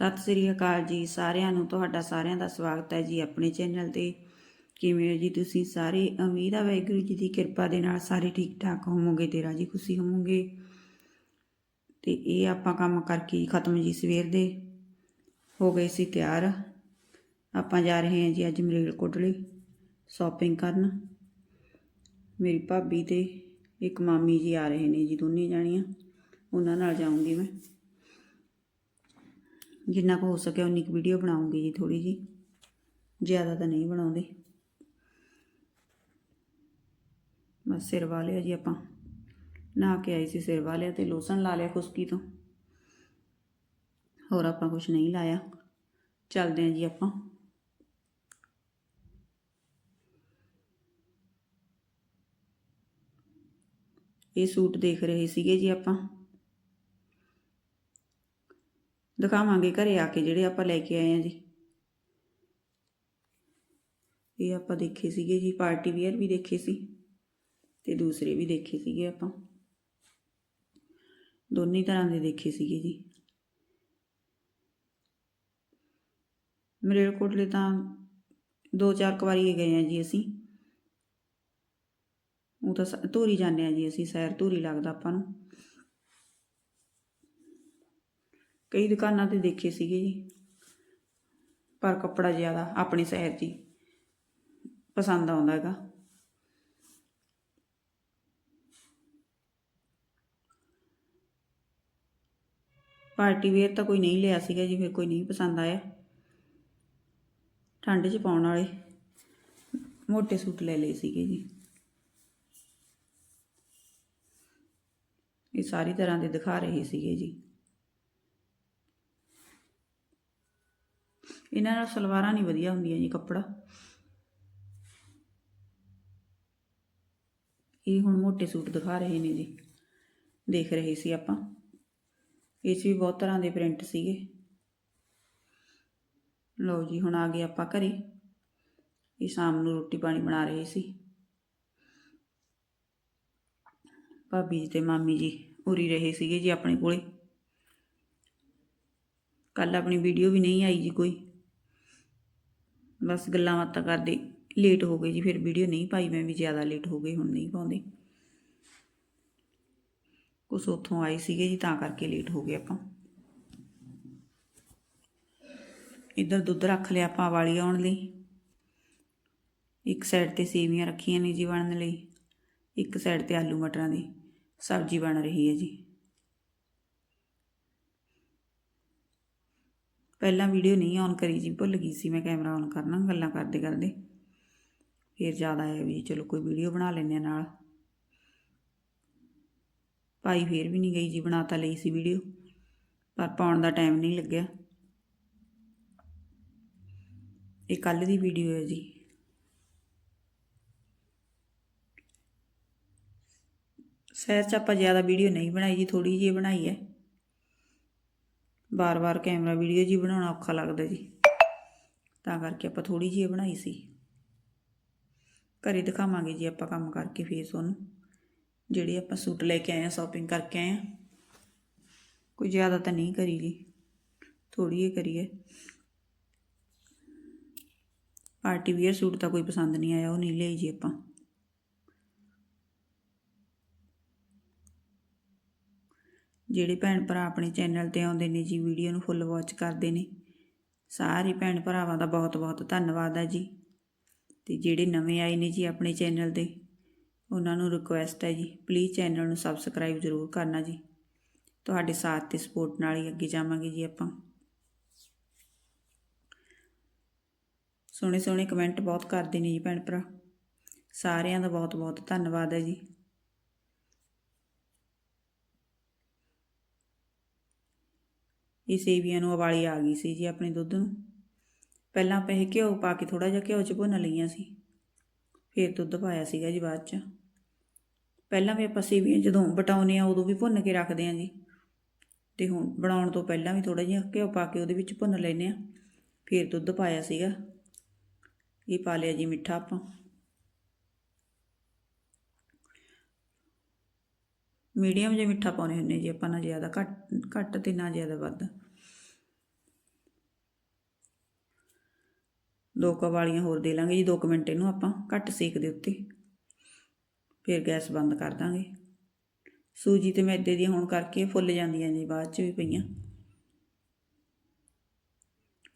ਸਤਿ ਸ੍ਰੀ ਅਕਾਲ ਜੀ ਸਾਰਿਆਂ ਨੂੰ, ਤੁਹਾਡਾ ਸਾਰਿਆਂ ਦਾ ਸਵਾਗਤ ਹੈ ਜੀ ਆਪਣੇ ਚੈਨਲ ਤੇ। ਕਿਵੇਂ ਹੋ ਜੀ ਤੁਸੀਂ ਸਾਰੇ? ਉਮੀਦ ਆ ਵਾਹਿਗੁਰੂ ਜੀ ਦੀ ਕਿਰਪਾ ਦੇ ਨਾਲ ਸਾਰੇ ਠੀਕ ਠਾਕ ਹੋਵੋਗੇ ਤੇ ਰਾਜੀ ਖੁਸ਼ੀ ਹੋਵੋਗੇ। ਤੇ ਇਹ ਆਪਾਂ ਕੰਮ ਕਰਕੇ ਖਤਮ ਜੀ ਸਵੇਰ ਦੇ ਹੋ ਗਏ ਸੀ ਤਿਆਰ। ਆਪਾਂ ਜਾ ਰਹੇ ਹਾਂ ਜੀ ਅੱਜ ਮਰੇਲ ਕੋਟਲੇ ਸ਼ਾਪਿੰਗ ਕਰਨ। ਮੇਰੀ ਭਾਬੀ ਤੇ ਇੱਕ ਮਾਮੀ ਜੀ ਆ ਰਹੇ ਨੇ ਜੀ, ਦੋਨੇ ਜਾਣੀਆਂ। ਉਹਨਾਂ ਨਾਲ ਜਾਊਂਗੀ ਮੈਂ। ਜਿੰਨਾ ਕੁ ਹੋ ਸਕੇ ਉਨੀ ਕੁ ਵੀਡੀਓ ਬਣਾਉਂਗੀ ਜੀ ਥੋੜੀ ਜੀ ਜ਼ਿਆਦਾ ਤਾਂ ਨਹੀਂ ਬਣਾਉਂਦੇ। ਬਸ ਸਿਰ ਵਾ ਲਿਆ ਜੀ ਆਪਾਂ। ਨਹਾ ਕੇ ਆਈ ਸੀ ਸਿਰ ਵਾ ਲਿਆ ਤੇ ਲੋਸ਼ਨ ਲਾ ਲਿਆ ਖੁਸ਼ਕੀ ਤੋਂ। ਹੋਰ ਆਪਾਂ ਕੁਝ ਨਹੀਂ ਲਾਇਆ। ਚੱਲਦੇ ਆਂ ਜੀ ਆਪਾਂ। ਇਹ ਸੂਟ ਦੇਖ ਰਹੇ ਸੀਗੇ ਜੀ ਆਪਾਂ। ਦਿਖਾਵਾਂਗੇ, ਘਰੇ ਆ ਕੇ ਜਿਹੜੇ ਆਪਾਂ ਲੈ ਕੇ ਆਏ ਆ ਜੀ। ਇਹ ਆਪਾਂ ਦੇਖੇ ਸੀਗੇ ਜੀ, ਪਾਰਟੀ ਵੇਅਰ ਵੀ ਦੇਖੇ ਸੀ ਤੇ ਦੂਸਰੇ ਵੀ ਦੇਖੇ ਸੀਗੇ ਆਪਾਂ। ਦੋਨੇ ਤਰ੍ਹਾਂ ਦੇ ਦੇਖੇ ਸੀਗੇ ਜੀ। ਮਰੇਲਕੋਟਲੇ ਤਾਂ ਦੋ ਚਾਰ ਕੁ ਵਾਰੀ ਗਏ ਆ ਜੀ ਅਸੀਂ। ਉਹ ਤਾਂ ਸ- ਧੂਰੀ ਜਾਂਦੇ ਆ ਜੀ ਅਸੀਂ, ਸੈਰ ਧੂਰੀ ਲੱਗਦਾ ਆਪਾਂ ਨੂੰ। ਕਈ ਦੁਕਾਨਾਂ ਤੇ ਦੇਖੇ ਸੀਗੇ ਜੀ, ਪਰ ਕੱਪੜਾ ਜ਼ਿਆਦਾ ਆਪਣੀ ਸ਼ਹਿਰ 'ਚ ਪਸੰਦ ਆਉਂਦਾ ਹੈਗਾ। ਪਾਰਟੀ ਵੇਅਰ ਤਾਂ ਕੋਈ ਨਹੀਂ ਲਿਆ ਸੀਗਾ ਜੀ, ਫਿਰ ਕੋਈ ਨਹੀਂ ਪਸੰਦ ਆਇਆ। ਠੰਡ 'ਚ ਪਾਉਣ ਵਾਲੇ ਮੋਟੇ ਸੂਟ ਲੈ ਲਏ ਸੀਗੇ ਜੀ। ਇਹ ਸਾਰੀ ਤਰ੍ਹਾਂ ਦੇ ਦਿਖਾ ਰਹੇ ਸੀਗੇ ਜੀ। ਇਹਨਾਂ ਨਾਲ ਸਲਵਾਰਾਂ ਨਹੀਂ ਵਧੀਆ ਹੁੰਦੀਆਂ ਜੀ ਕੱਪੜਾ। ਇਹ ਹੁਣ ਮੋਟੇ ਸੂਟ ਦਿਖਾ ਰਹੇ ਨੇ ਜੀ। ਦੇਖ ਰਹੇ ਸੀ ਆਪਾਂ। ਇਹ 'ਚ ਵੀ ਬਹੁਤ ਤਰ੍ਹਾਂ ਦੇ ਪ੍ਰਿੰਟ ਸੀਗੇ। ਲਓ ਜੀ, ਹੁਣ ਆ ਗਏ ਆਪਾਂ ਘਰੇ। ਇਹ ਸ਼ਾਮ ਨੂੰ ਰੋਟੀ ਪਾਣੀ ਬਣਾ ਰਹੇ ਸੀ। ਭਾਬੀ ਜੀ ਤੇ ਮਾਮੀ ਜੀ ਉਰੀ ਰਹੇ ਸੀਗੇ ਜੀ ਆਪਣੇ ਕੋਲੇ। ਕੱਲ ਆਪਣੀ ਵੀਡੀਓ ਵੀ ਨਹੀਂ ਆਈ ਜੀ ਕੋਈ। ਬਸ ਗੱਲਾਂ ਬਾਤਾਂ ਕਰਦੇ ਲੇਟ ਹੋ ਗਏ ਜੀ, ਫਿਰ ਵੀਡੀਓ ਨਹੀਂ ਪਾਈ ਮੈਂ ਵੀ, ਜ਼ਿਆਦਾ ਲੇਟ ਹੋ ਗਈ ਹੁਣ ਨਹੀਂ ਪਾਉਂਦੇ। ਕੁਛ ਉੱਥੋਂ ਆਏ ਸੀਗੇ ਜੀ, ਤਾਂ ਕਰਕੇ ਲੇਟ ਹੋ ਗਏ ਆਪਾਂ। ਇੱਧਰ ਦੁੱਧ ਰੱਖ ਲਿਆ ਆਪਾਂ, ਵਾਲੀ ਆਉਣ ਲਈ। ਇੱਕ ਸਾਈਡ ਤੇ ਸੇਵੀਆਂ ਰੱਖੀਆਂ ਨੇ ਜੀ ਬਣਨ ਲਈ, ਇੱਕ ਸਾਈਡ ਤੇ ਆਲੂ ਮਟਰਾਂ ਦੀ ਸਬਜ਼ੀ ਬਣ ਰਹੀ ਹੈ ਜੀ। ਪਹਿਲਾਂ ਵੀਡੀਓ ਨਹੀਂ ਔਨ ਕਰੀ ਜੀ, ਭੁੱਲ ਗਈ ਸੀ ਮੈਂ ਕੈਮਰਾ ਔਨ ਕਰਨਾ, ਗੱਲਾਂ ਕਰਦੇ ਕਰਦੇ। ਫਿਰ ਜ਼ਿਆਦਾ ਆਇਆ ਵੀ, ਚਲੋ ਕੋਈ ਵੀਡੀਓ ਬਣਾ ਲੈਂਦੇ ਆ ਨਾਲ। ਭਾਈ ਫੇਰ ਵੀ ਨਹੀਂ ਗਈ ਜੀ, ਬਣਾ ਤਾਂ ਲਈ ਸੀ ਵੀਡੀਓ ਪਰ ਪਾਉਣ ਦਾ ਟਾਈਮ ਨਹੀਂ ਲੱਗਿਆ। ਇਹ ਕੱਲ ਦੀ ਵੀਡੀਓ ਹੈ ਜੀ। ਸ਼ਹਿਰ ਚ ਆਪਾਂ ਜ਼ਿਆਦਾ ਵੀਡੀਓ ਨਹੀਂ ਬਣਾਈ ਜੀ ਥੋੜੀ ਜਿਹੀ ਬਣਾਈ ਹੈ। ਬਾਰ-ਬਾਰ ਕੈਮਰਾ ਵੀਡੀਓ ਜੀ ਬਣਾਉਣਾ ਔਖਾ ਲੱਗਦਾ ਜੀ। ਤਾਂ ਕਰਕੇ ਆਪਾਂ ਥੋੜੀ ਜਿਹੀ ਬਣਾਈ ਸੀ। ਘਰੇ ਦਿਖਾਵਾਂਗੇ ਜੀ ਆਪਾਂ ਕੰਮ ਕਰਕੇ ਫੇਸ ਤੁਹਾਨੂੰ। ਜਿਹੜੇ ਆਪਾਂ ਸੂਟ ਲੈ ਕੇ ਆਏ ਆ ਸ਼ਾਪਿੰਗ ਕਰਕੇ ਆਏ ਆ ਕੋਈ ਜ਼ਿਆਦਾ ਤਾਂ ਨਹੀਂ ਕਰੀ ਜੀ। ਥੋੜੀ ਹੀ ਕਰੀਏ ਪਾਰਟੀ ਵੀਅਰ ਸੂਟ ਤਾਂ ਕੋਈ ਪਸੰਦ ਨਹੀਂ ਆਇਆ, ਉਹ ਨਹੀਂ ਲਈ ਜੀ ਆਪਾਂ। ਜਿਹੜੇ ਭੈਣ ਭਰਾ ਆਪਣੇ ਚੈਨਲ ਤੇ ਆਉਂਦੇ ਨੇ ਜੀ, ਵੀਡੀਓ ਨੂੰ ਫੁੱਲ ਵਾਚ ਕਰਦੇ ਨੇ। ਸਾਰੇ ਭੈਣ ਭਰਾਵਾਂ ਦਾ ਬਹੁਤ ਬਹੁਤ ਧੰਨਵਾਦ ਹੈ ਜੀ। ਤੇ ਜਿਹੜੇ ਨਵੇਂ ਆਏ ਨੇ ਜੀ ਆਪਣੇ ਚੈਨਲ ਤੇ, ਉਹਨਾਂ ਨੂੰ ਰਿਕੁਐਸਟ ਹੈ ਜੀ ਪਲੀਜ਼ ਚੈਨਲ ਨੂੰ ਸਬਸਕ੍ਰਾਈਬ ਜ਼ਰੂਰ ਕਰਨਾ ਜੀ। ਤੁਹਾਡੇ ਸਾਥ ਤੇ ਸਪੋਰਟ ਨਾਲ ਹੀ ਅੱਗੇ ਜਾਵਾਂਗੇ ਜੀ ਆਪਾਂ। ਸੋਹਣੇ ਸੋਹਣੇ ਕਮੈਂਟ ਬਹੁਤ ਕਰਦੇ ਨੇ ਜੀ ਭੈਣ ਭਰਾ। ਸਾਰਿਆਂ ਦਾ ਬਹੁਤ ਬਹੁਤ ਧੰਨਵਾਦ ਹੈ ਜੀ। ਇਹ ਸੇਵੀਆਂ ਨੂੰ ਉਬਾਲੀ ਆ ਗਈ ਸੀ ਜੀ ਆਪਣੇ ਦੁੱਧ ਨੂੰ। ਪਹਿਲਾਂ ਆਪਾਂ ਇਹ ਘਿਓ ਪਾ ਕੇ ਥੋੜਾ ਜਿਹਾ ਘਿਓ ਚ ਭੁੰਨ ਲਈਆਂ ਸੀ। ਫਿਰ ਦੁੱਧ ਪਾਇਆ ਸੀਗਾ ਜੀ ਬਾਅਦ ਚ। ਪਹਿਲਾਂ ਵੀ ਆਪਾਂ ਸੇਵੀਆਂ ਜਦੋਂ ਬਟਾਉਨੇ ਆ ਉਦੋਂ ਵੀ ਭੁੰਨ ਕੇ ਰੱਖਦੇ ਆ ਜੀ। ਤੇ ਹੁਣ ਬਣਾਉਣ ਤੋਂ ਪਹਿਲਾਂ ਵੀ ਥੋੜਾ ਜਿਹਾ ਘਿਓ ਪਾ ਕੇ ਉਹਦੇ ਵਿੱਚ ਭੁੰਨ ਲੈਨੇ ਆ ਫਿਰ ਦੁੱਧ ਪਾਇਆ ਸੀਗਾ। ਇਹ ਪਾ ਲਿਆ ਜੀ ਮਿੱਠਾ ਆਪਾਂ। ਮੀਡੀਅਮ ਜਿਹਾ ਮਿੱਠਾ ਪਾਉਨੇ ਹੁੰਨੇ ਜੀ ਆਪਾਂ, ਨਾ ਜ਼ਿਆਦਾ ਘੱਟ ਘੱਟ ਤੇ ਨਾ ਜ਼ਿਆਦਾ ਵੱਧ। ਦੋ ਕਵਾਲੀਆਂ ਹੋਰ ਦੇ ਲਾਂਗੇ ਜੀ 2 ਮਿੰਟ ਇਹਨੂੰ ਆਪਾਂ ਘੱਟ ਸੇਕ ਦੇ ਉੱਤੇ। ਫਿਰ ਗੈਸ ਬੰਦ ਕਰ ਦਾਂਗੇ। ਸੂਜੀ ਤੇ ਮੈਦੇ ਦੀਆਂ ਹੋਣ ਕਰਕੇ ਫੁੱਲ ਜਾਂਦੀਆਂ ਜੀ, ਬਾਅਦ ਚ ਵੀ ਪਈਆਂ।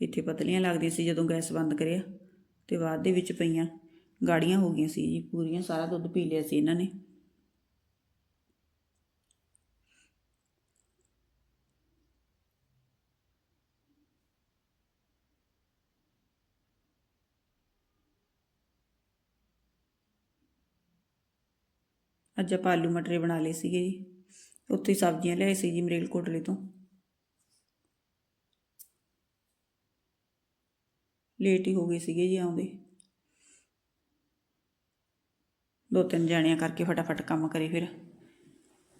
ਇੱਥੇ ਪਤਲੀਆਂ ਲੱਗਦੀਆਂ ਸੀ ਜਦੋਂ ਗੈਸ ਬੰਦ ਕਰਿਆ ਤੇ ਬਾਅਦ ਦੇ ਵਿੱਚ ਪਈਆਂ ਗਾੜੀਆਂ ਹੋ ਗਈਆਂ ਸੀ ਜੀ, ਪੂਰੀਆਂ, ਸਾਰਾ ਦੁੱਧ ਪੀ ਲਿਆ ਸੀ ਇਹਨਾਂ ਨੇ। ਅੱਜ ਆਪਾਂ ਆਲੂ ਮਟਰੇ ਬਣਾ ਲਏ ਸੀਗੇ ਜੀ। ਉੱਥੇ ਹੀ ਸਬਜ਼ੀਆਂ ਲਿਆਏ ਸੀ ਜੀ ਮਰੇਲਕੋਟਲੇ ਤੋਂ। ਲੇਟ ਹੀ ਹੋ ਗਏ ਸੀਗੇ ਜੀ ਆਉਂਦੇ। ਦੋ ਤਿੰਨ ਜਾਣਿਆਂ ਕਰਕੇ ਫਟਾਫਟ ਕੰਮ ਕਰੇ ਫਿਰ।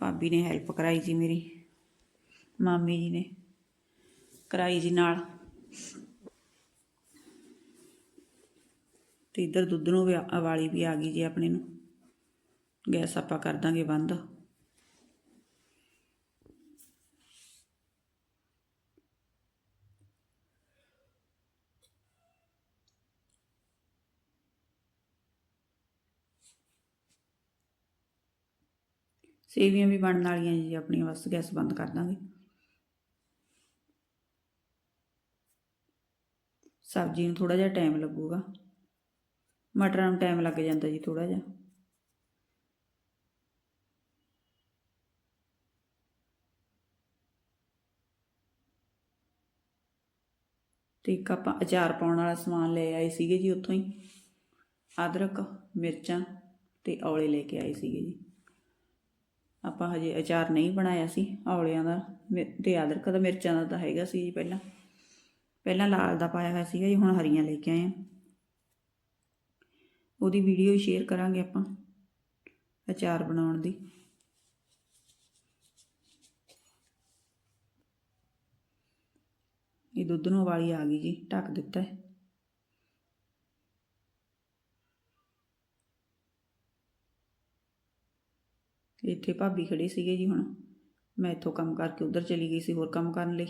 ਭਾਬੀ ਨੇ ਹੈਲਪ ਕਰਾਈ ਜੀ ਮੇਰੀ। ਮਾਮੀ ਜੀ ਨੇ ਕਰਾਈ ਜੀ ਨਾਲ। ਤੇ ਇੱਧਰ ਦੁੱਧ ਨੂੰ ਵਾਲੀ ਵੀ ਆ ਗਈ ਜੀ ਆਪਣੇ ਨੂੰ। ਗੈਸ ਆਪਾਂ ਕਰ ਦਾਂਗੇ ਬੰਦ। ਸੇਵੀਆਂ ਵੀ ਬਣਨ ਵਾਲੀਆਂ ਜੀ, ਆਪਣੀਆਂ ਬਸ ਗੈਸ ਬੰਦ ਕਰ ਦਾਂਗੇ। ਸਬਜ਼ੀ ਨੂੰ ਥੋੜਾ ਜਿਹਾ ਟਾਈਮ ਲੱਗੂਗਾ। ਮਟਰਾਂ ਨੂੰ ਟਾਈਮ ਲੱਗ ਜਾਂਦਾ ਜੀ ਥੋੜਾ ਜਿਹਾ। ਤੇ ਇੱਕ ਆਪਾਂ ਅਚਾਰ ਪਾਉਣ ਵਾਲਾ ਸਮਾਨ ਲੈ ਆਏ ਸੀਗੇ ਜੀ ਉੱਥੋਂ ਹੀ। ਅਦਰਕ, ਮਿਰਚਾਂ ਤੇ ਔਲੇ ਲੈ ਕੇ ਆਏ ਸੀਗੇ ਜੀ। ਆਪਾਂ ਹਜੇ ਅਚਾਰ ਨਹੀਂ ਬਣਾਇਆ ਸੀ ਔਲਿਆਂ ਦਾ। ਮਿ- ਤੇ ਅਦਰਕ ਦਾ, ਮਿਰਚਾਂ ਦਾ ਤਾਂ ਹੈਗਾ ਸੀ ਜੀ ਪਹਿਲਾਂ। ਪਹਿਲਾਂ ਲਾਲ ਦਾ ਪਾਇਆ ਹੋਇਆ ਸੀਗਾ ਜੀ, ਹੁਣ ਹਰੀਆਂ ਲੈ ਕੇ ਆਏ ਆ। ਉਹਦੀ ਵੀਡੀਓ ਸ਼ੇਅਰ ਕਰਾਂਗੇ ਆਪਾਂ, ਅਚਾਰ ਬਣਾਉਣ ਦੀ। ਇਹ ਦੁੱਧ ਨੂੰ ਉਬਾਲੀ ਆ ਗਈ ਜੀ, ਢੱਕ ਦਿੱਤਾ ਹੈ। ਇੱਥੇ ਭਾਬੀ ਖੜੀ ਸੀਗੇ ਜੀ ਹੁਣ। ਮੈਂ ਇੱਥੋਂ ਕੰਮ ਕਰਕੇ ਉਧਰ ਚਲੀ ਗਈ ਸੀ, ਹੋਰ ਕੰਮ ਕਰਨ ਲਈ।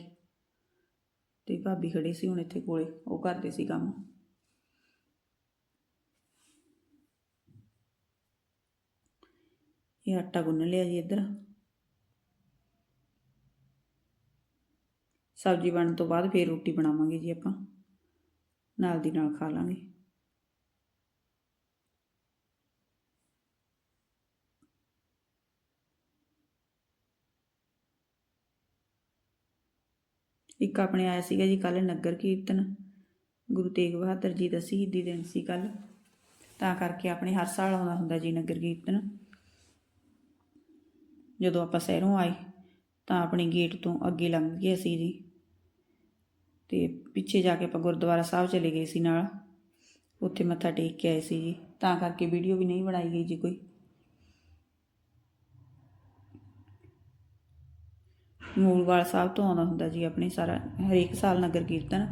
ਤੇ ਭਾਬੀ ਖੜੀ ਸੀ ਹੁਣ ਇੱਥੇ ਕੋਲੇ, ਉਹ ਕਰਦੇ ਸੀ ਕੰਮ। ਇਹ ਆਟਾ ਗੁੰਨ ਲਿਆ ਜੀ ਇੱਧਰ। ਸਬਜ਼ੀ ਬਣਨ ਤੋਂ ਬਾਅਦ ਫੇਰ ਰੋਟੀ ਬਣਾਵਾਂਗੇ ਜੀ ਆਪਾਂ। ਨਾਲ ਦੀ ਨਾਲ ਖਾ ਲਾਂਗੇ। ਇੱਕ ਆਪਣੇ ਆਇਆ ਸੀਗਾ ਜੀ ਕੱਲ ਨਗਰ ਕੀਰਤਨ। ਗੁਰੂ ਤੇਗ ਬਹਾਦਰ ਜੀ ਦਾ ਸ਼ਹੀਦੀ ਦਿਨ ਸੀ ਕੱਲ ਤਾਂ ਕਰਕੇ ਆਪਣੇ ਹਰ ਸਾਲ ਆਉਂਦਾ ਹੁੰਦਾ ਜੀ ਨਗਰ ਕੀਰਤਨ। ਜਦੋਂ ਆਪਾਂ ਸ਼ਹਿਰੋਂ ਆਏ ਤਾਂ ਆਪਣੇ ਗੇਟ ਤੋਂ ਅੱਗੇ ਲੰਘ ਗਏ ਅਸੀਂ ਜੀ। ਤੇ ਪਿੱਛੇ ਜਾ ਕੇ ਆਪਾਂ ਗੁਰਦੁਆਰਾ ਸਾਹਿਬ ਚਲੇ ਗਏ ਸੀ ਨਾਲ। ਉੱਥੇ ਮੱਥਾ ਟੇਕ ਕੇ ਆਏ ਸੀ ਜੀ। ਤਾਂ ਕਰਕੇ ਵੀਡੀਓ ਵੀ ਨਹੀਂ ਬਣਾਈ ਗਈ ਜੀ ਕੋਈ। ਮੂਲਵਾਲ ਸਾਹਿਬ ਤੋਂ ਆਉਂਦਾ ਹੁੰਦਾ ਜੀ ਆਪਣੇ ਸਾਰਾ। ਹਰੇਕ ਸਾਲ ਨਗਰ ਕੀਰਤਨ।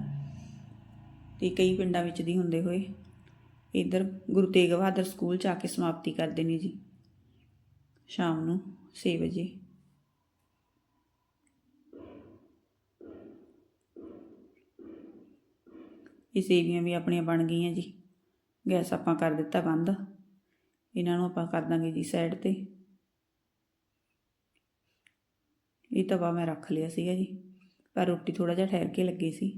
ਤੇ ਕਈ ਪਿੰਡਾਂ ਵਿੱਚ ਦੀ ਹੁੰਦੇ ਹੋਏ। ਇੱਧਰ ਗੁਰੂ ਤੇਗ ਬਹਾਦਰ ਸਕੂਲ ਚ ਆ ਕੇ ਸਮਾਪਤੀ ਕਰਦੇ ਨੇ ਜੀ। ਸ਼ਾਮ ਨੂੰ 6 ਵਜੇ। ਇਹ ਸੇਵੀਆਂ ਵੀ ਆਪਣੀਆਂ ਬਣ ਗਈਆਂ ਜੀ। ਗੈਸ ਆਪਾਂ ਕਰ ਦਿੱਤਾ ਬੰਦ। ਇਹਨਾਂ ਨੂੰ ਆਪਾਂ ਕਰ ਦਾਂਗੇ ਜੀ ਸਾਈਡ ਤੇ। ਇਹ ਤਵਾ ਮੈਂ ਰੱਖ ਲਿਆ ਸੀਗਾ ਜੀ, ਪਰ ਰੋਟੀ ਥੋੜਾ ਜਿਹਾ ਠਹਿਰ ਕੇ ਲੱਗੀ ਸੀ।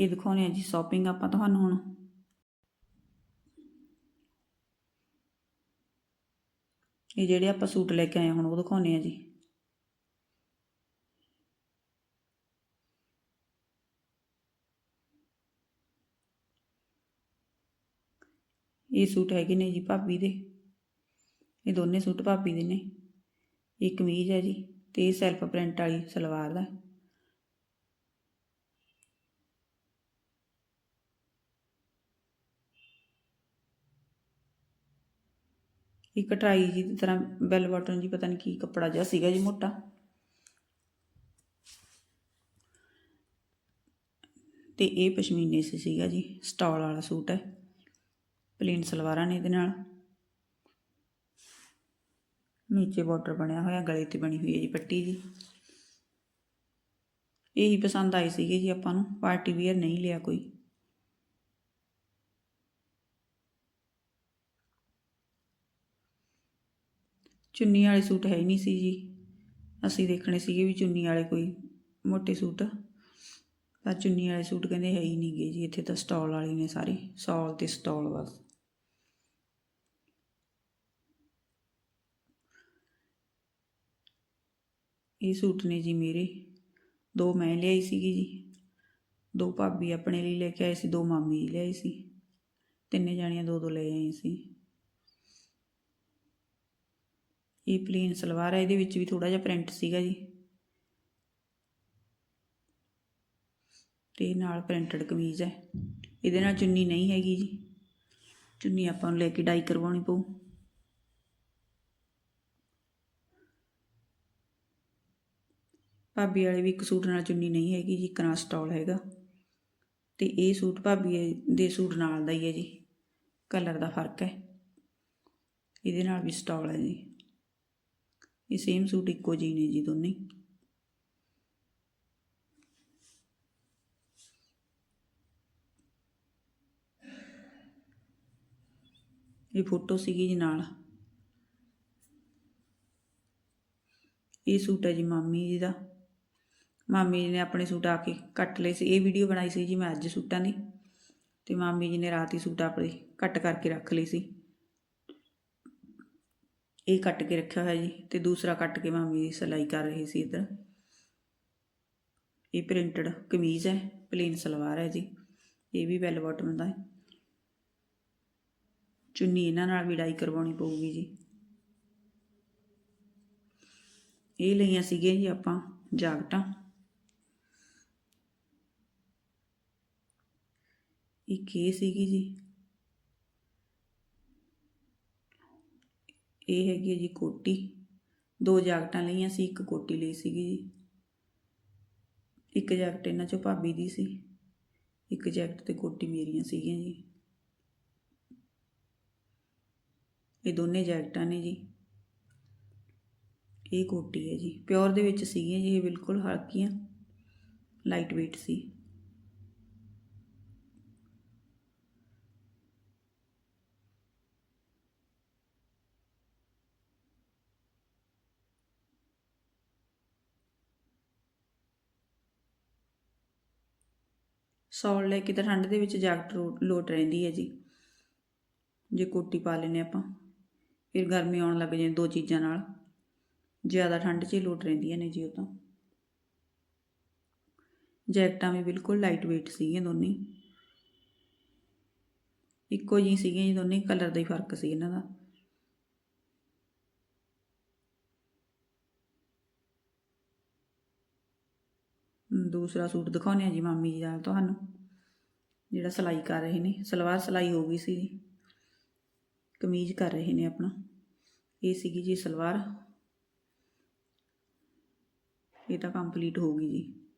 ਇਹ ਦਿਖਾਉਣੇ ਆ ਜੀ ਸ਼ਾਪਿੰਗ ਆਪਾਂ ਤੁਹਾਨੂੰ ਹੁਣ। ਇਹ ਜਿਹੜੇ ਆਪਾਂ ਸੂਟ ਲੈ ਕੇ ਆਏ ਹੁਣ ਉਹ ਦਿਖਾਉਣੇ ਆ ਜੀ। ਇਹ ਸੂਟ ਹੈਗੇ ਨੇ ਜੀ ਭਾਬੀ ਦੇ। ਇਹ ਦੋਨੇ ਸੂਟ ਭਾਬੀ ਦੇ ਨੇ। ਇਹ ਕਮੀਜ਼ ਹੈ ਜੀ ਤੇ ਇਹ ਸੈਲਫ ਪ੍ਰਿੰਟ ਵਾਲੀ ਸਲਵਾਰ ਦਾ। ਇਹ ਕਟਾਈ ਜੀ ਦੀ ਤਰ੍ਹਾਂ ਬੈਲ ਬਾਟਨ ਜੀ ਪਤਾ ਨਹੀਂ ਕੀ ਕੱਪੜਾ ਜਿਹਾ ਸੀਗਾ ਜੀ ਮੋਟਾ। ਤੇ ਇਹ ਪਸ਼ਮੀਨੇ ਸੀਗਾ ਜੀ, ਸਟਾਲ ਵਾਲਾ ਸੂਟ ਹੈ। ਪਲੇਨ ਸਲਵਾਰਾਂ ਨੇ ਇਹਦੇ ਨਾਲ। ਨੀਚੇ ਬਾਰਡਰ ਬਣਿਆ ਹੋਇਆ, ਗਲੇ ਤੇ ਬਣੀ ਹੋਈ ਹੈ ਜੀ ਪੱਟੀ ਜੀ। ਇਹੀ ਪਸੰਦ ਆਏ ਸੀਗੇ ਜੀ ਆਪਾਂ ਨੂੰ, ਪਾਰਟੀ ਵੇਅਰ ਨਹੀਂ ਲਿਆ ਕੋਈ। ਚੁੰਨੀ ਵਾਲੇ ਸੂਟ ਹੈ ਹੀ ਨਹੀਂ ਸੀ ਜੀ। ਅਸੀਂ ਦੇਖਣੇ ਸੀਗੇ ਵੀ ਚੁੰਨੀ ਵਾਲੇ ਕੋਈ ਮੋਟੇ ਸੂਟ। ਪਰ ਚੁੰਨੀ ਵਾਲੇ ਸੂਟ ਕਹਿੰਦੇ ਹੈ ਹੀ ਨਹੀਂ ਗੇ ਜੀ, ਇੱਥੇ ਤਾਂ ਸਟਾਲ ਵਾਲੇ ਨੇ ਸਾਰੇ ਸੌਲ ਤੇ ਸਟਾਲ ਬਸ। ਇਹ ਸੂਟ ਨੇ ਜੀ ਮੇਰੇ। ਦੋ ਮੈਂ ਲਿਆਈ ਸੀਗੀ ਜੀ। ਦੋ ਭਾਬੀ ਆਪਣੇ ਲਈ ਲੈ ਕੇ ਆਏ ਸੀ, ਦੋ ਮਾਮੀ ਲਈ ਲਿਆਈ ਸੀ। ਤਿੰਨੇ ਜਾਣੀਆਂ ਦੋ ਦੋ ਲੈ ਆਈ ਸੀ। ਇਹ ਪਲੇਨ ਸਲਵਾਰ ਹੈ ਇਹਦੇ ਵਿੱਚ ਵੀ ਥੋੜਾ ਜਿਹਾ ਪ੍ਰਿੰਟ ਸੀਗਾ ਜੀ। ਤੇ ਨਾਲ ਪ੍ਰਿੰਟਡ ਕਮੀਜ਼ ਹੈ। ਇਹਦੇ ਨਾਲ ਚੁੰਨੀ ਨਹੀਂ ਹੈਗੀ ਜੀ। ਚੁੰਨੀ ਆਪਾਂ ਨੂੰ ਲੈ ਕੇ ਡਾਈ ਕਰਵਾਉਣੀ ਪਊ। ਭਾਬੀ ਵਾਲੇ ਵੀ ਇੱਕ ਸੂਟ ਨਾਲ ਚੁੰਨੀ ਨਹੀਂ ਹੈਗੀ ਜੀ, ਇੱਕ ਨਾਲ ਸਟਾਲ ਹੈਗਾ। ਤੇ ਇਹ ਸੂਟ ਭਾਬੀ ਦੇ ਸੂਟ ਨਾਲ ਦਾ ਹੀ ਹੈ ਜੀ। ਕਲਰ ਦਾ ਫ਼ਰਕ ਹੈ। ਇਹਦੇ ਨਾਲ ਵੀ ਸਟਾਲ ਹੈ ਜੀ। ਇਹ ਸੇਮ ਸੂਟ ਇੱਕੋ ਜਿਹੇ ਨੇ ਜੀ ਦੋਨੇ। ਇਹ ਫੋਟੋ ਸੀਗੀ ਜੀ ਨਾਲ। ਇਹ ਸੂਟ ਹੈ ਜੀ ਮਾਮੀ ਜੀ ਦਾ। ਮਾਮੀ ਜੀ ਨੇ ਆਪਣੇ ਸੂਟ ਆ ਕੇ ਕੱਟ ਲਏ ਸੀ। ਇਹ ਵੀਡੀਓ ਬਣਾਈ ਸੀ ਜੀ, ਮੈਂ ਅੱਜ ਸੂਟਾਂ ਦੀ। ਤੇ ਮਾਮੀ ਜੀ ਨੇ ਰਾਤ ਹੀ ਸੂਟ ਆਪਣੇ ਕੱਟ ਕਰਕੇ ਰੱਖ ਲਈ ਸੀ। ਇਹ ਕੱਟ ਕੇ ਰੱਖਿਆ ਹੋਇਆ ਜੀ। ਤੇ ਦੂਸਰਾ ਕੱਟ ਕੇ ਮਾਮੀ ਜੀ ਸਿਲਾਈ ਕਰ ਰਹੀ ਸੀ ਇੱਧਰ। ਇਹ ਪ੍ਰਿੰਟਡ ਕਮੀਜ਼ ਹੈ, ਪਲੇਨ ਸਲਵਾਰ ਹੈ ਜੀ। ਇਹ ਵੀ ਵੈਲ ਬਾਟਮ ਦਾ ਹੈ। ਚੁੰਨੀ ਇਹਨਾਂ ਨਾਲ ਵੀ ਡਾਈ ਕਰਵਾਉਣੀ ਪਊਗੀ ਜੀ। ਇਹ ਲਈਆਂ ਸੀਗੀਆਂ ਜੀ ਆਪਾਂ ਜਾਕਟਾਂ। ਇੱਕ ਇਹ ਸੀਗੀ ਜੀ? ਇਹ ਹੈਗੀ ਹੈ ਜੀ ਕੋਟੀ। ਦੋ ਜੈਕਟਾਂ ਲਈਆਂ ਸੀ, ਇੱਕ ਕੋਟੀ ਲਈ ਸੀਗੀ ਜੀ। ਇੱਕ ਜੈਕਟ ਇਹਨਾਂ ਚੋਂ ਭਾਬੀ ਦੀ ਸੀ, ਇੱਕ ਜੈਕਟ ਤੇ ਕੋਟੀ ਮੇਰੀਆਂ ਸੀਗੀਆਂ ਜੀ। ਇਹ ਦੋਨੇ ਜੈਕਟਾਂ ਨੇ ਜੀ। ਇਹ ਕੋਟੀ ਹੈ ਜੀ। ਪਿਓਰ ਦੇ ਵਿੱਚ ਸੀਗੀਆਂ ਜੀ, ਇਹ ਬਿਲਕੁਲ ਹਲਕੀਆਂ, ਲਾਈਟ weight ਸੀ। ਸੌਲ ਲੈ ਕੇ ਤਾਂ ਠੰਡ ਦੇ ਵਿੱਚ ਜੈਕਟ ਰੋ- ਲੋਟ ਰਹਿੰਦੀ ਹੈ ਜੀ। ਜੇ ਕੋਟੀ ਪਾ ਲੈਨੇ ਆਪਾਂ, ਫਿਰ ਗਰਮੀ ਆਉਣ ਲੱਗ ਜਾਂਦੀ ਦੋ ਚੀਜ਼ਾਂ ਨਾਲ। ਜ਼ਿਆਦਾ ਠੰਡ 'ਚ ਹੀ ਲੋਟ ਰਹਿੰਦੀਆਂ ਨੇ ਜੀ ਉਹ ਤਾਂ। ਜੈਕਟਾਂ ਵੀ ਬਿਲਕੁਲ ਲਾਈਟ weight ਸੀਗੀਆਂ ਦੋਨੇ ਇੱਕੋ ਜਿਹੀ ਸੀਗੀਆਂ ਜੀ ਦੋਨੇ ਕਲਰ ਦਾ ਹੀ ਫ਼ਰਕ ਸੀ ਇਹਨਾਂ ਦਾ। ਦੂਸਰਾ ਸੂਟ ਦਿਖਾਉਂਦੇ ਆ ਜੀ ਮਾਮੀ ਜੀ ਦਾ ਤੁਹਾਨੂੰ। ਜਿਹੜਾ ਸਿਲਾਈ ਕਰ ਰਹੇ ਨੇ, ਸਲਵਾਰ ਸਿਲਾਈ ਹੋ ਗਈ ਸੀ ਜੀ ਕਮੀਜ਼ ਕਰ ਰਹੇ ਨੇ ਆਪਣਾ। ਇਹ ਸੀਗੀ ਜੀ ਸਲਵਾਰ। ਇਹ ਤਾਂ ਕੰਪਲੀਟ ਹੋ ਗਈ ਜੀ।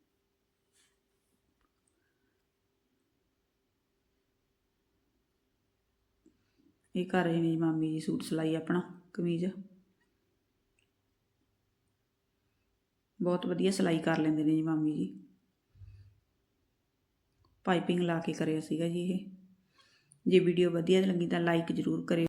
ਇਹ ਕਰ ਰਹੇ ਨੇ ਜੀ ਮਾਮੀ ਜੀ ਸੂਟ ਸਿਲਾਈ ਆਪਣਾ, ਕਮੀਜ਼। ਬਹੁਤ ਵਧੀਆ ਸਿਲਾਈ ਕਰ ਲੈਂਦੇ ਨੇ ਜੀ ਮਾਮੀ ਜੀ। ਪਾਈਪਿੰਗ ਲਾ ਕੇ ਕਰਿਆ ਸੀਗਾ ਜੀ ਇਹ। ਜੇ ਵੀਡੀਓ ਵਧੀਆ ਲੱਗੀ ਤਾਂ ਲਾਈਕ ਜ਼ਰੂਰ ਕਰਿਓ।